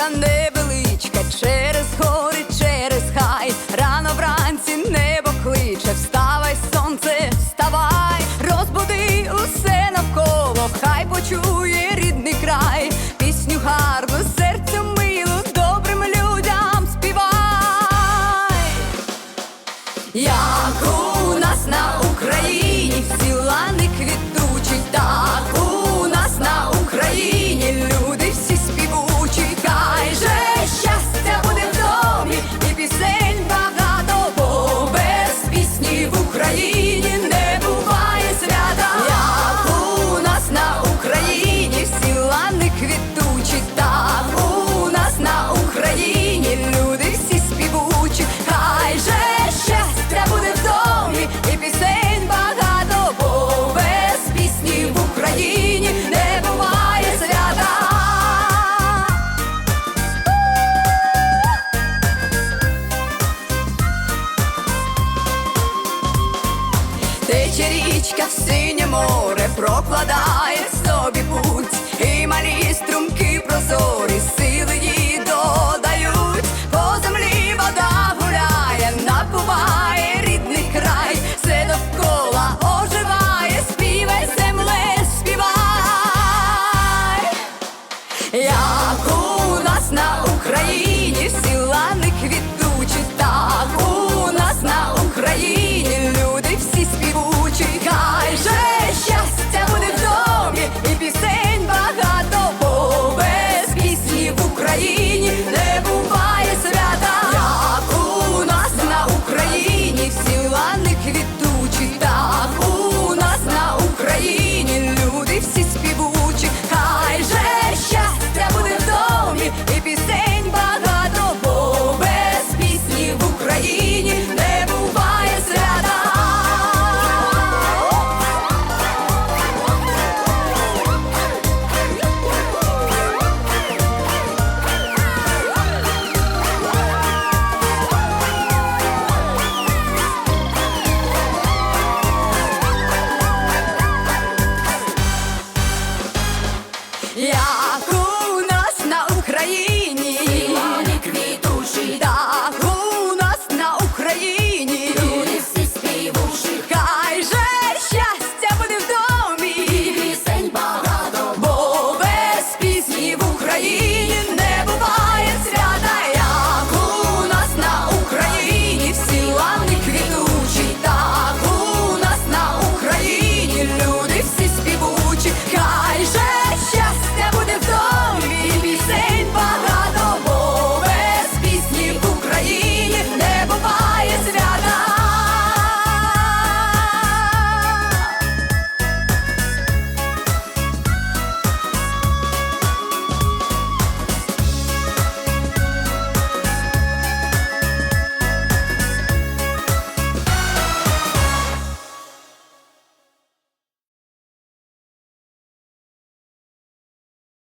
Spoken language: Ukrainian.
Доріжка невеличка, через гори, через хай. Рано вранці небо кличе, вставай, сонце, вставай, розбуди усе навколо, хай почує рідний край, пісню гарну, серцю милу, добрим людям співай. Я море, прокладає собі путь, і малі струмки прозорі